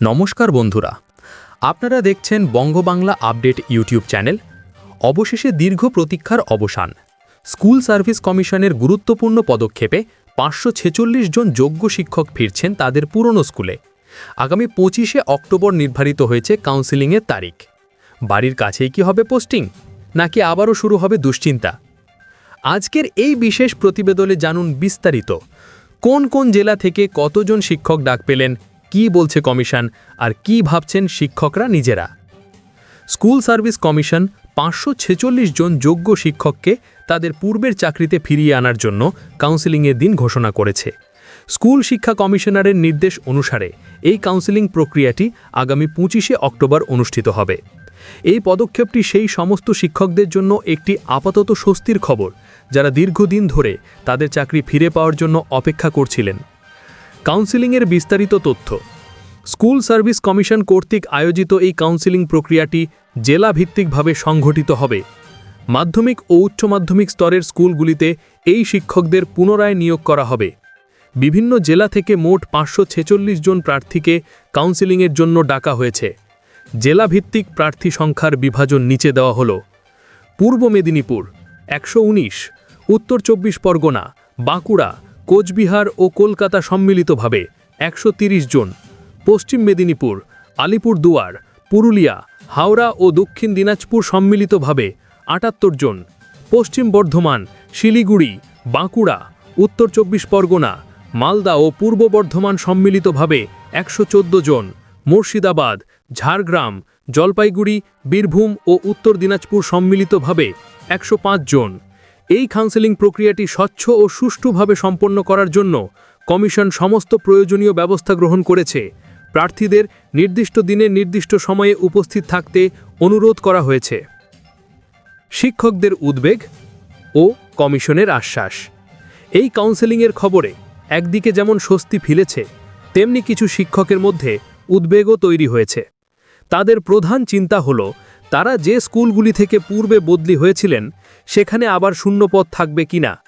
নমস্কার বন্ধুরা। আপনারা দেখছেন বঙ্গবাংলা আপডেট ইউটিউব চ্যানেল। অবশেষে দীর্ঘ প্রতীক্ষার অবসান। স্কুল সার্ভিস কমিশনের গুরুত্বপূর্ণ পদক্ষেপে পাঁচশো ছেচল্লিশ জন যোগ্য শিক্ষক ফিরছেন তাদের পুরনো স্কুলে। আগামী পঁচিশে অক্টোবর নির্ধারিত হয়েছে কাউন্সেলিংয়ের তারিখ। বাড়ির কাছেই কি হবে পোস্টিং? নাকি আবারও শুরু হবে দুশ্চিন্তা? আজকের এই বিশেষ প্রতিবেদনে জানুন বিস্তারিত। কোন কোন জেলা থেকে কতজন শিক্ষক ডাক পেলেন? কি বলছে কমিশন আর কি ভাবছেন শিক্ষকরা নিজেরা? স্কুল সার্ভিস কমিশন পাঁচশো ছেচল্লিশ জন যোগ্য শিক্ষককে তাদের পূর্বের চাকরিতে ফিরিয়ে আনার জন্য কাউন্সেলিংয়ের দিন ঘোষণা করেছে। স্কুল শিক্ষা কমিশনারের নির্দেশ অনুসারে এই কাউন্সেলিং প্রক্রিয়াটি আগামী পঁচিশে অক্টোবর অনুষ্ঠিত হবে। এই পদক্ষেপটি সেই সমস্ত শিক্ষকদের জন্য একটি আপাতত স্বস্তির খবর, যারা দীর্ঘদিন ধরে তাদের চাকরি ফিরে পাওয়ার জন্য অপেক্ষা করছিলেন। কাউন্সেলিংয়ের বিস্তারিত তথ্য। স্কুল সার্ভিস কমিশন কর্তৃক আয়োজিত এই কাউন্সিলিং প্রক্রিয়াটি জেলা ভিত্তিকভাবে সংঘটিত হবে। মাধ্যমিক ও উচ্চ মাধ্যমিক স্তরের স্কুলগুলিতে এই শিক্ষকদের পুনরায় নিয়োগ করা হবে। বিভিন্ন জেলা থেকে মোট পাঁচশো ছেচল্লিশ জন প্রার্থীকে কাউন্সেলিংয়ের জন্য ডাকা হয়েছে। জেলা ভিত্তিক প্রার্থী সংখ্যার বিভাজন নিচে দেওয়া হল। পূর্ব মেদিনীপুর একশো উনিশ, উত্তর চব্বিশ পরগনা, বাঁকুড়া কোচবিহার ও কলকাতা সম্মিলিতভাবে একশো জন। পশ্চিম মেদিনীপুর, আলিপুর দুয়ার, পুরুলিয়া, হাওড়া ও দক্ষিণ দিনাজপুর সম্মিলিতভাবে আটাত্তর জন। পশ্চিম বর্ধমান, শিলিগুড়ি, বাঁকুড়া, উত্তর চব্বিশ পরগনা, মালদা ও পূর্ব বর্ধমান সম্মিলিতভাবে একশো চোদ্দ জন। মুর্শিদাবাদ, ঝাড়গ্রাম, জলপাইগুড়ি, বীরভূম ও উত্তর দিনাজপুর সম্মিলিতভাবে একশো পাঁচ জন। এই কাউন্সেলিং প্রক্রিয়াটি স্বচ্ছ ও সুষ্ঠুভাবে সম্পন্ন করার জন্য কমিশন সমস্ত প্রয়োজনীয় ব্যবস্থা গ্রহণ করেছে। প্রার্থীদের নির্দিষ্ট দিনে নির্দিষ্ট সময়ে উপস্থিত থাকতে অনুরোধ করা হয়েছে। শিক্ষকদের উদ্বেগ ও কমিশনের আশ্বাস। এই কাউন্সেলিংয়ের খবরে একদিকে যেমন স্বস্তি ফিলেছে, তেমনি কিছু শিক্ষকের মধ্যে উদ্বেগও তৈরি হয়েছে। তাদের প্রধান চিন্তা হল তারা যে স্কুলগুলি থেকে পূর্বে বদলি হয়েছিলেন, সেখানে আবার শূন্যপদ থাকবে কিনা?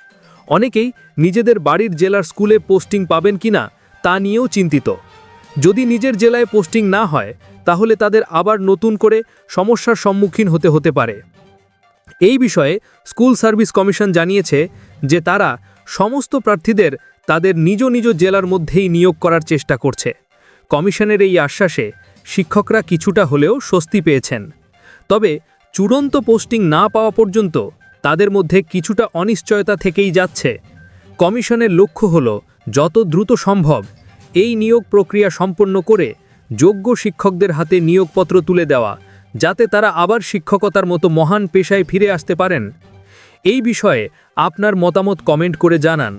অনেকেই নিজেদের বাড়ির জেলার স্কুলে পোস্টিং পাবেন কিনা, তা নিয়েও চিন্তিত। যদি নিজের জেলায় পোস্টিং না হয়, তাহলে তাদের আবার নতুন করে সমস্যার সম্মুখীন হতে হতে পারে। এই বিষয়ে স্কুল সার্ভিস কমিশন জানিয়েছে যে তারা সমস্ত প্রার্থীদের তাদের নিজ নিজ জেলার মধ্যেই নিয়োগ করার চেষ্টা করছে। কমিশনের এই আশ্বাসে শিক্ষকরা কিছুটা হলেও স্বস্তি পেয়েছেন। তবে চূড়ান্ত পোস্টিং না পাওয়া পর্যন্ত তাদের মধ্যে কিছুটা অনিশ্চয়তা থেকেই যাচ্ছে। কমিশনের লক্ষ্য হল যত দ্রুত সম্ভব এই নিয়োগ প্রক্রিয়া সম্পন্ন করে যোগ্য শিক্ষকদের হাতে নিয়োগপত্র তুলে দেওয়া, যাতে তারা আবার শিক্ষকতার মতো মহান পেশায় ফিরে আসতে পারেন। এই বিষয়ে আপনার মতামত কমেন্ট করে জানান।